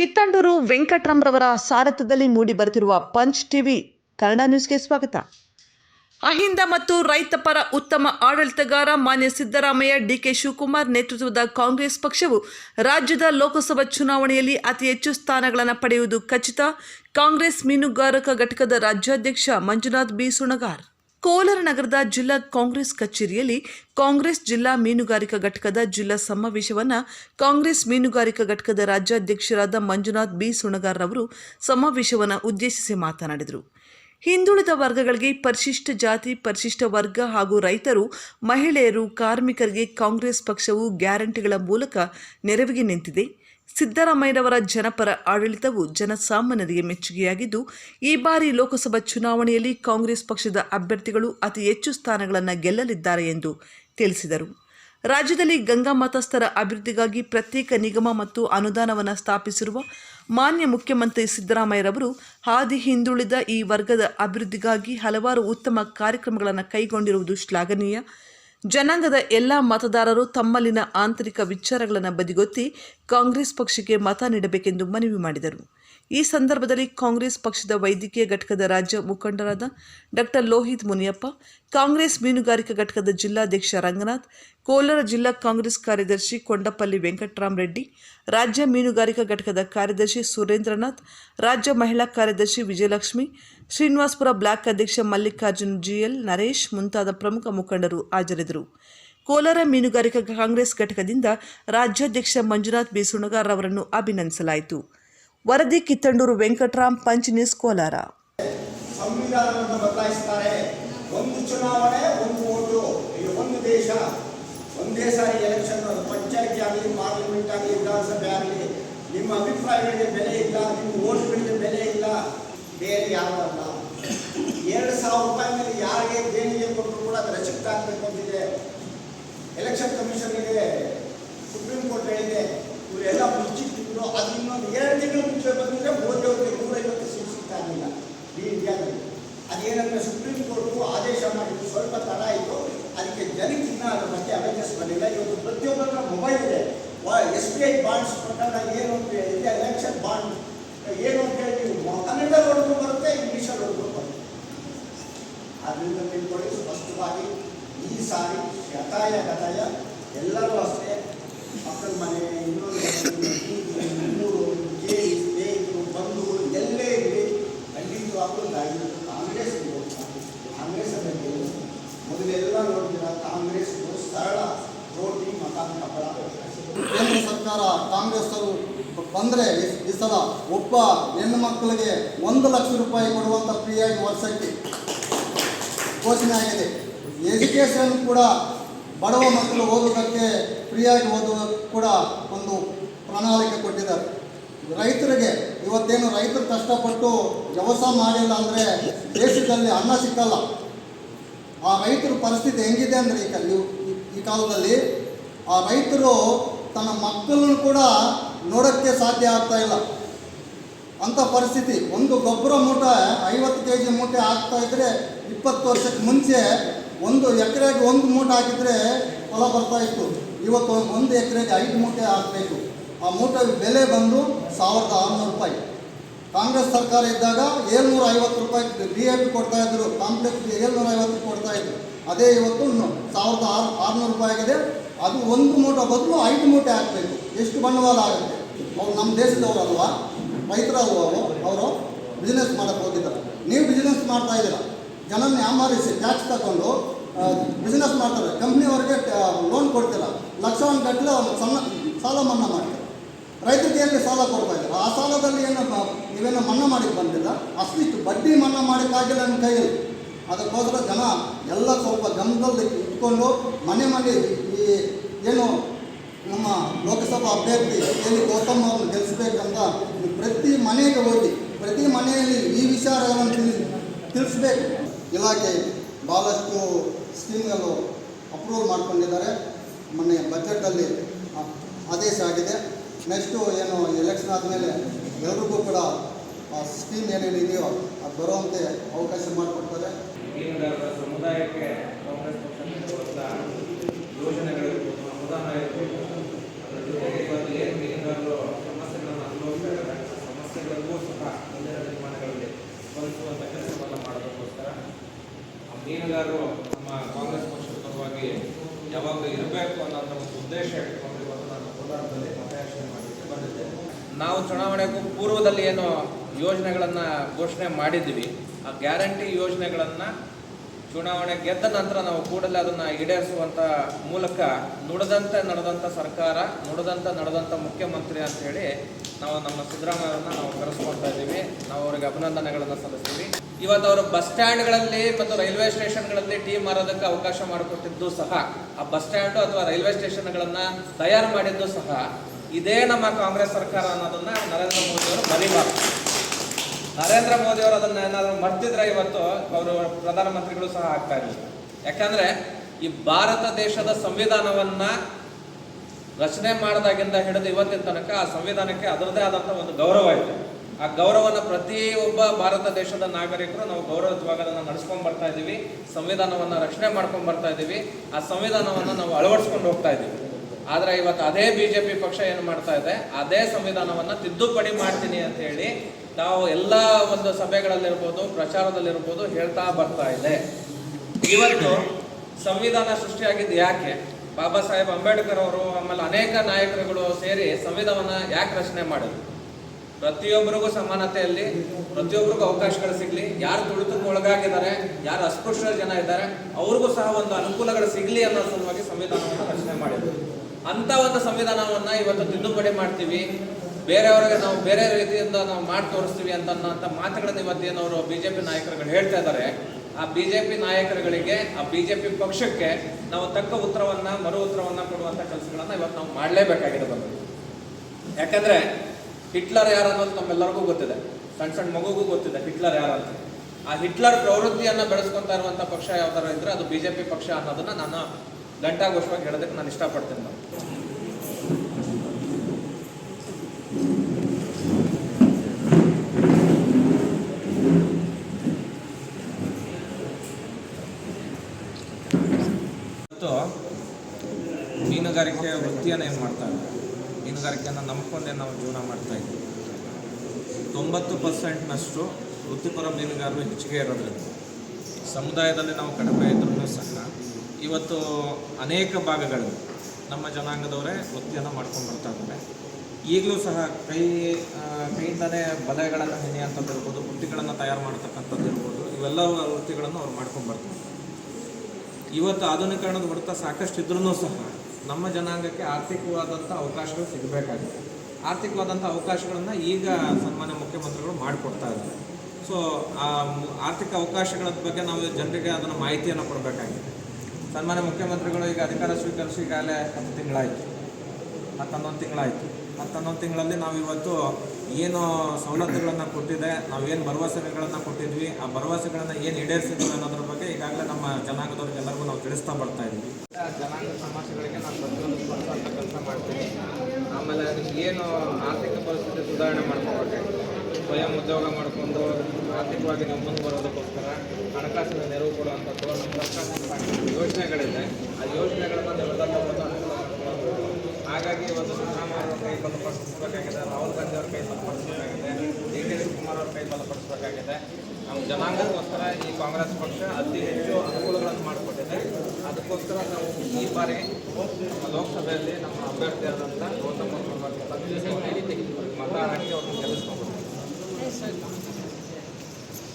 ಕಿತ್ತಂಡೂರು ವೆಂಕಟರಾಮ್ರವರ ಸಾರಥ್ಯದಲ್ಲಿ ಮೂಡಿ ಬರುತ್ತಿರುವ punch TV Kannada ನ್ಯೂಸ್ಗೆ ಸ್ವಾಗತ. ಅಹಿಂದ ಮತ್ತು ರೈತ ಪರ ಉತ್ತಮ ಆಡಳಿತಗಾರ ಮಾನ್ಯ ಸಿದ್ದರಾಮಯ್ಯ, ಡಿಕೆ ಶಿವಕುಮಾರ್ ನೇತೃತ್ವದ ಕಾಂಗ್ರೆಸ್ ಪಕ್ಷವು ರಾಜ್ಯದ ಲೋಕಸಭಾ ಚುನಾವಣೆಯಲ್ಲಿ ಅತಿ ಹೆಚ್ಚು ಸ್ಥಾನಗಳನ್ನು ಪಡೆಯುವುದು ಖಚಿತ. ಕಾಂಗ್ರೆಸ್ ಮೀನುಗಾರಕ ಘಟಕದ ರಾಜ್ಯಾಧ್ಯಕ್ಷ ಮಂಜುನಾಥ್ ಬಿ. ಸುಣಗಾರ್ ಕೋಲಾರ ನಗರದ ಜಿಲ್ಲಾ ಕಾಂಗ್ರೆಸ್ ಕಚೇರಿಯಲ್ಲಿ ಕಾಂಗ್ರೆಸ್ ಜಿಲ್ಲಾ ಮೀನುಗಾರಿಕಾ ಘಟಕದ ಜಿಲ್ಲಾ ಸಮಾವೇಶವನ್ನು ಕಾಂಗ್ರೆಸ್ ಮೀನುಗಾರಿಕಾ ಘಟಕದ ರಾಜ್ಯಾಧ್ಯಕ್ಷರಾದ ಮಂಜುನಾಥ್ ಬಿ. ಸುಣಗಾರ್ ಅವರು ಸಮಾವೇಶವನ್ನು ಉದ್ದೇಶಿಸಿ ಮಾತನಾಡಿದರು. ಹಿಂದುಳಿದ ವರ್ಗಗಳಿಗೆ ಪರಿಶಿಷ್ಟ ಜಾತಿ, ಪರಿಶಿಷ್ಟ ವರ್ಗ ಹಾಗೂ ರೈತರು, ಮಹಿಳೆಯರು, ಕಾರ್ಮಿಕರಿಗೆ ಕಾಂಗ್ರೆಸ್ ಪಕ್ಷವು ಗ್ಯಾರಂಟಿಗಳ ಮೂಲಕ ನೆರವಿಗೆ ನಿಂತಿದೆ. ಸಿದ್ದರಾಮಯ್ಯನವರ ಜನಪರ ಆಡಳಿತವು ಜನಸಾಮಾನ್ಯರಿಗೆ ಮೆಚ್ಚುಗೆಯಾಗಿದ್ದು, ಈ ಬಾರಿ ಲೋಕಸಭಾ ಚುನಾವಣೆಯಲ್ಲಿ ಕಾಂಗ್ರೆಸ್ ಪಕ್ಷದ ಅಭ್ಯರ್ಥಿಗಳು ಅತಿ ಹೆಚ್ಚು ಸ್ಥಾನಗಳನ್ನು ಗೆಲ್ಲಲಿದ್ದಾರೆ ಎಂದು ತಿಳಿಸಿದರು. ರಾಜ್ಯದಲ್ಲಿ ಗಂಗಾ ಮತಸ್ಥರ ಅಭಿವೃದ್ಧಿಗಾಗಿ ಪ್ರತ್ಯೇಕ ನಿಗಮ ಮತ್ತು ಅನುದಾನವನ್ನು ಸ್ಥಾಪಿಸಿರುವ ಮಾನ್ಯ ಮುಖ್ಯಮಂತ್ರಿ ಸಿದ್ದರಾಮಯ್ಯರವರು ಹಾದಿ ಹಿಂದುಳಿದ ಈ ವರ್ಗದ ಅಭಿವೃದ್ಧಿಗಾಗಿ ಹಲವಾರು ಉತ್ತಮ ಕಾರ್ಯಕ್ರಮಗಳನ್ನು ಕೈಗೊಂಡಿರುವುದು ಶ್ಲಾಘನೀಯ. ಜನಾಂಗದ ಎಲ್ಲ ಮತದಾರರು ತಮ್ಮಲ್ಲಿನ ಆಂತರಿಕ ವಿಚಾರಗಳನ್ನು ಬದಿಗೊತ್ತಿ ಕಾಂಗ್ರೆಸ್ ಪಕ್ಷಕ್ಕೆ ಮತ ನೀಡಬೇಕೆಂದು ಮನವಿ ಮಾಡಿದರು. ಈ ಸಂದರ್ಭದಲ್ಲಿ ಕಾಂಗ್ರೆಸ್ ಪಕ್ಷದ ವೈದ್ಯಕೀಯ ಘಟಕದ ರಾಜ್ಯ ಮುಖಂಡರಾದ ಡಾಕ್ಟರ್ ಲೋಹಿತ್ ಮುನಿಯಪ್ಪ, ಕಾಂಗ್ರೆಸ್ ಮೀನುಗಾರಿಕಾ ಘಟಕದ ಜಿಲ್ಲಾಧ್ಯಕ್ಷ ರಂಗನಾಥ್, ಕೋಲಾರ ಜಿಲ್ಲಾ ಕಾಂಗ್ರೆಸ್ ಕಾರ್ಯದರ್ಶಿ ಕೊಂಡಪಲ್ಲಿ ವೆಂಕಟರಾಮ್ ರೆಡ್ಡಿ, ರಾಜ್ಯ ಮೀನುಗಾರಿಕಾ ಘಟಕದ ಕಾರ್ಯದರ್ಶಿ ಸುರೇಂದ್ರನಾಥ್, ರಾಜ್ಯ ಮಹಿಳಾ ಕಾರ್ಯದರ್ಶಿ ವಿಜಯಲಕ್ಷ್ಮಿ, ಶ್ರೀನಿವಾಸ್ಪುರ ಬ್ಲಾಕ್ ಅಧ್ಯಕ್ಷ ಮಲ್ಲಿಕಾರ್ಜುನ್ ಜಿಎಲ್, ನರೇಶ್ ಮುಂತಾದ ಪ್ರಮುಖ ಮುಖಂಡರು ಹಾಜರಿದ್ದರು. ಕೋಲಾರ ಮೀನುಗಾರಿಕಾ ಕಾಂಗ್ರೆಸ್ ಘಟಕದಿಂದ ರಾಜ್ಯಾಧ್ಯಕ್ಷ ಮಂಜುನಾಥ್ ಬಿಸುಣಗಾರ್ ಅವರನ್ನು ಅಭಿನಂದಿಸಲಾಯಿತು. ವರದಿ ಕಿತ್ತಂಡೂರು ವೆಂಕಟರಾಮ್ ಪಂಚ್ ನ್ಯೂಸ್ ಕೋಲಾರ. ಸಂವಿಧಾನವನ್ನು ಬದಲಾಯಿಸ್ತಾರೆ. ಒಂದು ಚುನಾವಣೆ, ಒಂದು ಓಟು. ಇದು ಒಂದು ದೇಶ. ಒಂದೇ ಸಾರಿ ಎಲೆಕ್ಷನ್ ಪಂಚಾಯತಿ ಆಗಲಿ ಪಾರ್ಲಿಮೆಂಟ್ ಆಗಲಿ, ವಿಧಾನಸಭೆ ಆಗಲಿ, ನಿಮ್ಮ ಅಭಿಪ್ರಾಯಗಳಿಗೆ ಬೆಲೆ ಇಲ್ಲ, ನಿಮ್ಮ ಓಟ್ಗಳಿಗೆ ಬೆಲೆ ಇಲ್ಲ, ಬೇರೆ ಯಾವುದಲ್ಲ ಎರಡು ಸಾವಿರ ರೂಪಾಯಿ ಮೇಲೆ ಯಾರಿಗೆ ದೇಣಿಗೆ ಕೊಟ್ಟರು ಕೂಡ ಅದು ರೆಸಿಪ್ಟ್ ಆಗಬೇಕು ಅಂತಿದೆ. ಎಲೆಕ್ಷನ್ ಕಮಿಷನ್ಗೆ ಸುಪ್ರೀಂ ಕೋರ್ಟ್ ಹೇಳಿದೆ. ಇವರೆಲ್ಲ ಮುಚ್ಚಿಟ್ಟಿದ್ರು. ಅದು ಇನ್ನೊಂದು ಎರಡು ತಿಂಗಳು ಮುಂಚೆ ಬಂದಿದ್ರೆ ಮೋದಿ ಅವರಿಗೆ ನೂರೈವತ್ತು ಸೀಟ್ ಸಿಗ್ತಾ ಇರಲಿಲ್ಲ. ಈ ಇಂಡಿಯಾದಲ್ಲಿ. ಅದೇನಂದ್ರೆ ಸುಪ್ರೀಂ ಕೋರ್ಟು ಆದೇಶ ಮಾಡಿದ್ದು ಸ್ವಲ್ಪ ತಡ ಆಯಿತು. ಅದಕ್ಕೆ ಜನಕ್ಕೆ ಇನ್ನೂ ಅದ್ರ ಬಗ್ಗೆ ಅವೇರ್ನೆಸ್ ಬಂದಿಲ್ಲ. ಇವತ್ತು ಪ್ರತಿಯೊಬ್ಬರ ಮೊಬೈಲ್ ಇದೆ. ಎಸ್ ಬಿ ಐ ಬಾಂಡ್ಸ್ ಪ್ರಕಾರ ಏನು ಅಂತ ಹೇಳಿದ್ರೆ ಎಲೆಕ್ಷನ್ ಬಾಂಡ್ ಏನು ಅಂತ ಹೇಳಿ ನೀವು ಕನ್ನಡದಲ್ಲಿ ಹೊಡೆದು ಬರುತ್ತೆ ಇಂಗ್ಲೀಷಲ್ಲಿ ಹೊಡೆದು ಬರುತ್ತೆ. ಅದರಿಂದ ತಿಳ್ಕೊಳ್ಳಿ, ಸ್ಪಷ್ಟವಾಗಿ ಈ ಸಾರಿ ಗತಾಯ ಗತಾಯ ಎಲ್ಲರೂ ಅಷ್ಟೇ ಮಕ್ಕಳ ಮನೆ, ಇನ್ನೊಂದು ಮೂರು ಕೇಳಿ ಸ್ನೇಹಿತರು ಬಂಧುಗಳು ಎಲ್ಲೇ ಇರಲಿ ಖಂಡಿತವಾಗ್ಲೂ ಆಗಿ ಕಾಂಗ್ರೆಸ್ ಕಾಂಗ್ರೆಸ್ ಬಗ್ಗೆ ಮೊದಲೆಲ್ಲ ನೋಡ್ತೀರಾ ಕಾಂಗ್ರೆಸ್ ಸರಳ, ರೋಟಿ ಮತ ಕಪಡ ಕೇಂದ್ರ ಸರ್ಕಾರ ಕಾಂಗ್ರೆಸ್ ಅವರು ಬಂದರೆ ಈ ಸಲ ಒಬ್ಬ ಹೆಣ್ಣು ಮಕ್ಕಳಿಗೆ ಒಂದು ಲಕ್ಷ ರೂಪಾಯಿ ಕೊಡುವಂಥ ಫ್ರೀಯಾಗಿ ವರ್ಷಕ್ಕೆ ಘೋಷಣೆ ಆಗಿದೆ. ಎಜುಕೇಷನ್ ಕೂಡ ಬಡವ ಮಕ್ಕಳು ಓದೋದಕ್ಕೆ ಫ್ರೀಯಾಗಿ ಓದೋದಕ್ಕೆ ಕೂಡ ಒಂದು ಪ್ರಣಾಳಿಕೆ ಕೊಟ್ಟಿದ್ದಾರೆ. ರೈತರಿಗೆ ಇವತ್ತೇನು ರೈತರು ಕಷ್ಟಪಟ್ಟು ವ್ಯವಸಾಯ ಮಾಡಿಲ್ಲ ಅಂದರೆ ದೇಶದಲ್ಲಿ ಅನ್ನ ಸಿಕ್ಕಲ್ಲ. ಆ ರೈತರ ಪರಿಸ್ಥಿತಿ ಹೆಂಗಿದೆ ಅಂದರೆ ಈ ಕಲ್ಲಿ, ಈ- ಕಾಲದಲ್ಲಿ ಆ ರೈತರು ತನ್ನ ಮಕ್ಕಳನ್ನು ಕೂಡ ನೋಡೋಕ್ಕೆ ಸಾಧ್ಯ ಆಗ್ತಾ ಇಲ್ಲ. ಅಂಥ ಪರಿಸ್ಥಿತಿ. ಒಂದು ಗೊಬ್ಬರ ಮೂಟೆ ಐವತ್ತು ಕೆ ಜಿ ಮೂಟೆ ಹಾಕ್ತಾ ಇದ್ದರೆ ಇಪ್ಪತ್ತು ವರ್ಷಕ್ಕೆ ಮುಂಚೆ ಒಂದು ಎಕರೆಗೆ ಒಂದು ಮೂಟೆ ಹಾಕಿದರೆ ಫಲ ಬರ್ತಾ ಇತ್ತು. ಇವತ್ತು ಒಂದು ಎಕರೆಗೆ ಐದು ಮೂಟೆ ಹಾಕಬೇಕು. ಆ ಮೂಟೆ ಬೆಲೆ ಬಂದು ಸಾವಿರದ ಆರುನೂರು ರೂಪಾಯಿ. ಕಾಂಗ್ರೆಸ್ ಸರ್ಕಾರ ಇದ್ದಾಗ ಏಳ್ನೂರ ಐವತ್ತು ರೂಪಾಯಿ ಡಿ ಎ ಪಿ ಕೊಡ್ತಾ ಇದ್ರು. ಕಾಂಪ್ಲೆಕ್ಸ್ ಏಳ್ನೂರ ಐವತ್ತು ಕೊಡ್ತಾ ಇದ್ರು. ಅದೇ ಇವತ್ತು ಸಾವಿರದ ಆರು, ಆರುನೂರು ರೂಪಾಯಿ ಆಗಿದೆ. ಅದು ಒಂದು ಮೂಟೆ ಬದಲು ಐದು ಮೂಟೆ ಹಾಕಬೇಕು. ಎಷ್ಟು ಬಂಡವಾಳ ಆಗುತ್ತೆ? ಅವ್ರು ನಮ್ಮ ದೇಶದವರಲ್ವಾ ರೈತರಲ್ವ ಅವರು? ಅವರು ಬಿಸ್ನೆಸ್ ಮಾಡೋಕ್ಕೆ ಹೋಗಿದ್ದಾರೆ. ನೀವು ಬಿಸ್ನೆಸ್ ಮಾಡ್ತಾ ಇದ್ದೀರಾ? ಜನನ ಯಾಮಾರಿಸಿ ಟ್ಯಾಕ್ಸ್ ತಗೊಂಡು ಬಿಸ್ನೆಸ್ ಮಾಡ್ತಾರೆ. ಕಂಪ್ನಿಯವ್ರಿಗೆ ಲೋನ್ ಕೊಡ್ತೀರ. ಲಕ್ಷಾಂತರ ಗಟ್ಟಲೆ ಸಣ್ಣ ಸಾಲ ಮನ್ನಾ ಮಾಡ್ತಾರೆ. ರೈತರಿಗೆ ಸಾಲ ಕೊಡ್ತಾ ಇದ್ದಾರೆ? ಆ ಸಾಲದಲ್ಲಿ ಏನು ನೀವೇನೋ ಮನ್ನಾ ಮಾಡಿ ಬಂದಿಲ್ಲ. ಅಷ್ಟಿಷ್ಟು ಬಡ್ಡಿ ಮನ್ನಾ ಮಾಡೋಕ್ಕಾಗಿಲ್ಲ ನನ್ನ ಕೈಯಲ್ಲಿ. ಅದಕ್ಕೋಸ್ಕರ ಜನ ಎಲ್ಲ ಸ್ವಲ್ಪ ಗಮನದಲ್ಲಿ ಇಟ್ಕೊಂಡು ಮನೆ ಮನೆ ಈ, ಏನು ನಮ್ಮ ಲೋಕಸಭಾ ಅಭ್ಯರ್ಥಿ ಎಲ್ಲಿ ಗೌತಮ್ ಅವ್ರನ್ನ ಗೆಲ್ಲಿಸ್ಬೇಕಂತ ಪ್ರತಿ ಮನೆಗೆ ಹೋಗಿ, ಪ್ರತಿ ಮನೆಯಲ್ಲಿ ಈ ವಿಚಾರವನ್ನು ತಿಳಿಸಿ ತಿಳಿಸ್ಬೇಕು. ಇಲಾಖೆ ಭಾಳಷ್ಟು ಸ್ಕೀಮ್ಗಳು ಅಪ್ರೂವಲ್ ಮಾಡ್ಕೊಂಡಿದ್ದಾರೆ. ಮೊನ್ನೆ ಬಜೆಟಲ್ಲಿ ಆದೇಶ ಆಗಿದೆ. ನೆಕ್ಸ್ಟು ಏನು ಎಲೆಕ್ಷನ್ ಆದಮೇಲೆ ಎಲ್ರಿಗೂ ಕೂಡ ಆ ಸ್ಕೀಮ್ ಏನೇನಿದೆಯೋ ಅದು ಬರುವಂತೆ ಅವಕಾಶ ಮಾಡಿಕೊಡ್ತಾರೆ. ಸಮುದಾಯಕ್ಕೆ ಕಾಂಗ್ರೆಸ್ ಪಕ್ಷ ಯೋಜನೆಗಳಿರ್ಬೋದು ಅನುದಾನ ಇರ್ಬೋದು ಅದರ ಜೊತೆಗೆ ಇವತ್ತು ಏನು ಮೀನುಗಾರರು ಸಮಸ್ಯೆಗಳನ್ನು ಅನುಭವಿಸ್ತಾ ಇದ್ದಾರೆ ಮೀನುಗಾರರು ನಮ್ಮ ಕಾಂಗ್ರೆಸ್ ಪಕ್ಷದ ಪರವಾಗಿ ಯಾವಾಗಲೂ ಇರಬೇಕು ಅನ್ನೋದ್ರ ಒಂದು ಉದ್ದೇಶ ಇಟ್ಕೊಂಡು ನಾನು ಕೋಲಾರದಲ್ಲಿ ಮತಯಾಚನೆ ಬಂದಿದ್ದೇನೆ ನಾವು ಚುನಾವಣೆಗೂ ಪೂರ್ವದಲ್ಲಿ ಏನು ಯೋಜನೆಗಳನ್ನು ಘೋಷಣೆ ಮಾಡಿದ್ವಿ. ಆ ಗ್ಯಾರಂಟಿ ಯೋಜನೆಗಳನ್ನು ಚುನಾವಣೆ ಗೆದ್ದ ನಂತರ ನಾವು ಕೂಡಲೇ ಅದನ್ನು ಈಡೇರಿಸುವಂಥ ಮೂಲಕ ನುಡಿದಂತೆ ನಡೆದಂಥ ಸರ್ಕಾರ, ನುಡಿದಂತೆ ನಡೆದಂಥ ಮುಖ್ಯಮಂತ್ರಿ ಅಂತ ಹೇಳಿ ನಾವು ನಮ್ಮ ಸಿದ್ದರಾಮಯ್ಯವರನ್ನ ನಾವು ಕರೆಸ್ಕೊಳ್ತಾ ಇದ್ದೀವಿ. ನಾವು ಅವರಿಗೆ ಅಭಿನಂದನೆಗಳನ್ನು ಸಲ್ಲಿಸ್ತೀವಿ. ಇವತ್ತು ಅವರು ಬಸ್ ಸ್ಟ್ಯಾಂಡ್ಗಳಲ್ಲಿ ಮತ್ತು ರೈಲ್ವೆ ಸ್ಟೇಷನ್ಗಳಲ್ಲಿ ಟೀ ಮಾರೋದಕ್ಕೆ ಅವಕಾಶ ಮಾಡಿಕೊಟ್ಟಿದ್ದು ಸಹ, ಆ ಬಸ್ ಸ್ಟ್ಯಾಂಡು ಅಥವಾ ರೈಲ್ವೆ ಸ್ಟೇಷನ್ಗಳನ್ನು ತಯಾರು ಮಾಡಿದ್ದು ಸಹ ಇದೇ ನಮ್ಮ ಕಾಂಗ್ರೆಸ್ ಸರ್ಕಾರ ಅನ್ನೋದನ್ನ ನರೇಂದ್ರ ಮೋದಿಯವರು ಮರಿಬಾರ್ದು. ನರೇಂದ್ರ ಮೋದಿ ಅವರು ಅದನ್ನ ಏನಾದ್ರು ಮರ್ತಿದ್ರೆ ಇವತ್ತು ಅವರು ಪ್ರಧಾನಮಂತ್ರಿಗಳು ಸಹ ಆಗ್ತಾ ಇರಲಿಲ್ಲ ಯಾಕಂದ್ರೆ ಈ ಭಾರತ ದೇಶದ ಸಂವಿಧಾನವನ್ನ ರಚನೆ ಮಾಡಿದಾಗಿಂದ ಹಿಡಿದು ಇವತ್ತಿನ ತನಕ ಆ ಸಂವಿಧಾನಕ್ಕೆ ಅದರದೇ ಆದಂಥ ಒಂದು ಗೌರವ ಇದೆ. ಆ ಗೌರವನ ಪ್ರತಿಯೊಬ್ಬ ಭಾರತ ದೇಶದ ನಾಗರಿಕರು ನಾವು ಗೌರವ ಅದನ್ನು ನಡೆಸ್ಕೊಂಡ್ ಬರ್ತಾ ಇದ್ದೀವಿ ಸಂವಿಧಾನವನ್ನು ರಕ್ಷಣೆ ಮಾಡ್ಕೊಂಡು ಬರ್ತಾ ಇದ್ದೀವಿ ಆ ಸಂವಿಧಾನವನ್ನು ನಾವು ಅಳವಡಿಸ್ಕೊಂಡು ಹೋಗ್ತಾ ಇದ್ದೀವಿ ಆದರೆ ಇವತ್ತು ಅದೇ ಬಿ ಜೆ ಪಿ ಪಕ್ಷ ಏನು ಮಾಡ್ತಾ ಇದೆ, ಅದೇ ಸಂವಿಧಾನವನ್ನು ತಿದ್ದುಪಡಿ ಮಾಡ್ತೀನಿ ಅಂತ ಹೇಳಿ ನಾವು ಎಲ್ಲ ಒಂದು ಸಭೆಗಳಲ್ಲಿರ್ಬೋದು, ಪ್ರಚಾರದಲ್ಲಿರ್ಬೋದು ಹೇಳ್ತಾ ಬರ್ತಾ ಇದೆ. ಇವತ್ತು ಸಂವಿಧಾನ ಸೃಷ್ಟಿಯಾಗಿದ್ದು ಯಾಕೆ? ಬಾಬಾ ಸಾಹೇಬ್ ಅಂಬೇಡ್ಕರ್ ಅವರು ಆಮೇಲೆ ಅನೇಕ ನಾಯಕರುಗಳು ಸೇರಿ ಸಂವಿಧಾನವನ್ನು ಯಾಕೆ ರಚನೆ ಮಾಡಿದ್ರು? ಪ್ರತಿಯೊಬ್ಬರಿಗೂ ಸಮಾನತೆಯಲ್ಲಿ, ಪ್ರತಿಯೊಬ್ಬರಿಗೂ ಅವಕಾಶಗಳು ಸಿಗ್ಲಿ. ಯಾರು ತುಳಿತಕ್ಕೆ ಒಳಗಾಗಿದ್ದಾರೆ, ಯಾರು ಅಸ್ಪೃಶ್ಯ ಜನ ಇದ್ದಾರೆ, ಅವ್ರಿಗೂ ಸಹ ಒಂದು ಅನುಕೂಲಗಳು ಸಿಗ್ಲಿ ಅನ್ನೋ ಸಲುವಾಗಿ ಸಂವಿಧಾನವನ್ನು ರಚನೆ ಮಾಡಿದ್ರು. ಅಂತ ಒಂದು ಸಂವಿಧಾನವನ್ನ ಇವತ್ತು ತಿದ್ದುಪಡಿ ಮಾಡ್ತೀವಿ. ಬೇರೆಯವರಿಗೆ ನಾವು ಬೇರೆ ರೀತಿಯಿಂದ ನಾವು ಮಾಡಿ ತೋರಿಸ್ತೀವಿ ಅಂತ ಅನ್ನೋಂಥ ಇವತ್ತೇನವರು ಬಿ ಅವರು ಪಿ ನಾಯಕರುಗಳು ಹೇಳ್ತಾ ಇದ್ದಾರೆ. ಆ ಬಿ ಜೆ ಪಿ ನಾಯಕರುಗಳಿಗೆ, ಆ ಬಿ ಜೆ ಪಿ ಪಕ್ಷಕ್ಕೆ ನಾವು ತಕ್ಕ ಉತ್ತರವನ್ನು, ಮರು ಉತ್ತರವನ್ನು ಕೊಡುವಂಥ ಕೆಲಸಗಳನ್ನು ಇವತ್ತು ನಾವು ಮಾಡಲೇಬೇಕಾಗಿರಬಹುದು ಯಾಕಂದ್ರೆ ಹಿಟ್ಲರ್ ಯಾರು ಅನ್ನೋದು ನಮ್ಮೆಲ್ಲರಿಗೂ ಗೊತ್ತಿದೆ. ಸಣ್ಣ ಸಣ್ಣ ಮಗುಗೂ ಗೊತ್ತಿದೆ ಹಿಟ್ಲರ್ ಯಾರು ಅಂತ ಆ ಹಿಟ್ಲರ್ ಪ್ರವೃತ್ತಿಯನ್ನ ಬೆಳೆಸ್ಕೊಂತ ಇರುವಂತ ಪಕ್ಷ ಯಾವ್ದಾರ ಇದ್ರೆ ಅದು ಬಿಜೆಪಿ ಪಕ್ಷ ಅನ್ನೋದನ್ನ ನಾನು ಘಂಟಾಘೋಷವಾಗಿ ಹೇಳೋದಕ್ಕೆ ನಾನು ಇಷ್ಟಪಡ್ತೀನಿ ನಾನು. ಮೀನುಗಾರಿಕೆ ವೃತ್ತಿಯನ್ನು ಏನು ಮಾಡ್ತಾರೆ ಮೀನುಗಾರಿಕೆಯನ್ನು ನಂಬಿಕೊಂಡೇ ನಾವು ಜೀವನ ಮಾಡ್ತಾ ಇದ್ದೀವಿ. ತೊಂಬತ್ತು ಪರ್ಸೆಂಟ್ನಷ್ಟು ವೃತ್ತಿಪರ ಮೀನುಗಾರರು ಹೆಚ್ಚಿಗೆ ಇರೋದ್ರಿಂದ ಸಮುದಾಯದಲ್ಲಿ ನಾವು ಕಡಿಮೆ ಇದ್ರೂ ಸಹ ಇವತ್ತು ಅನೇಕ ಭಾಗಗಳಲ್ಲಿ ನಮ್ಮ ಜನಾಂಗದವರೇ ವೃತ್ತಿಯನ್ನು ಮಾಡ್ಕೊಂಡು ಬರ್ತಾ ಇದ್ದಾರೆ. ಈಗಲೂ ಸಹ ಕೈ ಕೈಯಿಂದಲೇ ಬಲೆಗಳನ್ನು ಹೆಣೆಯುವಂಥದ್ದು ಇರ್ಬೋದು, ಬುಟ್ಟಿಗಳನ್ನು ತಯಾರು ಮಾಡ್ತಕ್ಕಂಥದ್ದು ಇರ್ಬೋದು ಇವೆಲ್ಲ ವೃತ್ತಿಗಳನ್ನು ಅವ್ರು ಮಾಡ್ಕೊಂಡು ಬರ್ತಾರೆ. ಇವತ್ತು ಆಧುನೀಕರಣದ ಹೊರತ ಸಾಕಷ್ಟು ಇದ್ರೂ ಸಹ ನಮ್ಮ ಜನಾಂಗಕ್ಕೆ ಆರ್ಥಿಕವಾದಂಥ ಅವಕಾಶಗಳು ಸಿಗಬೇಕಾಗಿದೆ ಆರ್ಥಿಕವಾದಂಥ ಅವಕಾಶಗಳನ್ನು ಈಗ ಸನ್ಮಾನ್ಯ ಮುಖ್ಯಮಂತ್ರಿಗಳು ಮಾಡಿಕೊಡ್ತಾ ಇದ್ದಾರೆ. ಸೊ ಆ ಆರ್ಥಿಕ ಅವಕಾಶಗಳ ಬಗ್ಗೆ ನಾವು ಜನರಿಗೆ ಅದನ್ನು ಮಾಹಿತಿಯನ್ನು ಕೊಡಬೇಕಾಗಿದೆ. ಸನ್ಮಾನ್ಯ ಮುಖ್ಯಮಂತ್ರಿಗಳು ಈಗ ಅಧಿಕಾರ ಸ್ವೀಕರಿಸಿ ಈಗಾಗಲೇ ಹತ್ತು ತಿಂಗಳಾಯಿತು. ಹತ್ತೊಂದೊಂದು ತಿಂಗಳಾಯಿತು. ಹತ್ತೊಂದೊಂದು ತಿಂಗಳಲ್ಲಿ ನಾವು ಇವತ್ತು ಏನು ಸವಲತ್ತುಗಳನ್ನು ಕೊಟ್ಟಿದೆ, ನಾವೇನು ಭರವಸೆಗಳನ್ನು ಕೊಟ್ಟಿದ್ವಿ, ಆ ಭರವಸೆಗಳನ್ನು ಏನು ಈಡೇರಿಸಿದ್ವಿ ಅನ್ನೋದ್ರ ಬಗ್ಗೆ ಈಗಾಗಲೇ ನಮ್ಮ ಜನಾಂಗದವ್ರಿಗೆಲ್ಲರಿಗೂ ನಾವು ತಿಳಿಸ್ತಾ ಬರ್ತಾ ಇದ್ದೀವಿ ಜನಾಂಗ ಸಮಸ್ಯೆಗಳಿಗೆ ನಾನು ಪ್ರತಿಯೊಂದು ಸ್ಪರ್ಶಾಂತ ಕೆಲಸ ಮಾಡ್ತೀನಿ. ಆಮೇಲೆ ಏನು ಆರ್ಥಿಕ ಪರಿಸ್ಥಿತಿ ಸುಧಾರಣೆ ಮಾಡ್ಕೋಬೇಕು. ಸ್ವಯಂ ಉದ್ಯೋಗ ಮಾಡಿಕೊಂಡು ಆರ್ಥಿಕವಾಗಿ ನಾವು ಮುಂದೆ ಬರೋದಕ್ಕೋಸ್ಕರ ಹಣಕಾಸಿನ ನೆರವು ಕೊಡುವಂಥದ್ದು ಮಾಡಿದ ಯೋಜನೆಗಳಿದೆ. ಆ ಯೋಜನೆಗಳನ್ನು ಹಾಗಾಗಿ ಒಂದು ಸಿದ್ದರಾಮಯ್ಯ ಅವರ ಕೈ ಬಲಪಡಿಸಬೇಕಾಗಿದೆ, ರಾಹುಲ್ ಗಾಂಧಿ ಅವ್ರ ಕೈ ಬಲಪಡಿಸಬೇಕಾಗಿದೆ, ಡಿ ಕೆ ಶಿವಕುಮಾರ್ ಅವ್ರ ಕೈ ಬಲಪಡಿಸಬೇಕಾಗಿದೆ. ನಮ್ಮ ಜನಾಂಗಕ್ಕೋಸ್ಕರ ಈ ಕಾಂಗ್ರೆಸ್ ಪಕ್ಷ ಅತಿ ಹೆಚ್ಚು ಅನುಕೂಲಗಳನ್ನು ಮಾಡಿಕೊಟ್ಟಿದೆ. ಅದಕ್ಕೋಸ್ಕರ ನಾವು ಈ ಬಾರಿ ಲೋಕಸಭೆಯಲ್ಲಿ ನಮ್ಮ ಅಭ್ಯರ್ಥಿಯಾದಂಥ ಗೌತಮ್ ಅವ್ರ ಮತ ಹಾಕಿ ಅವ್ರನ್ನ ಗೆಲ್ಲಿಸ್ಕೊಂಡ್ಬಿಡ್ತೀವಿ.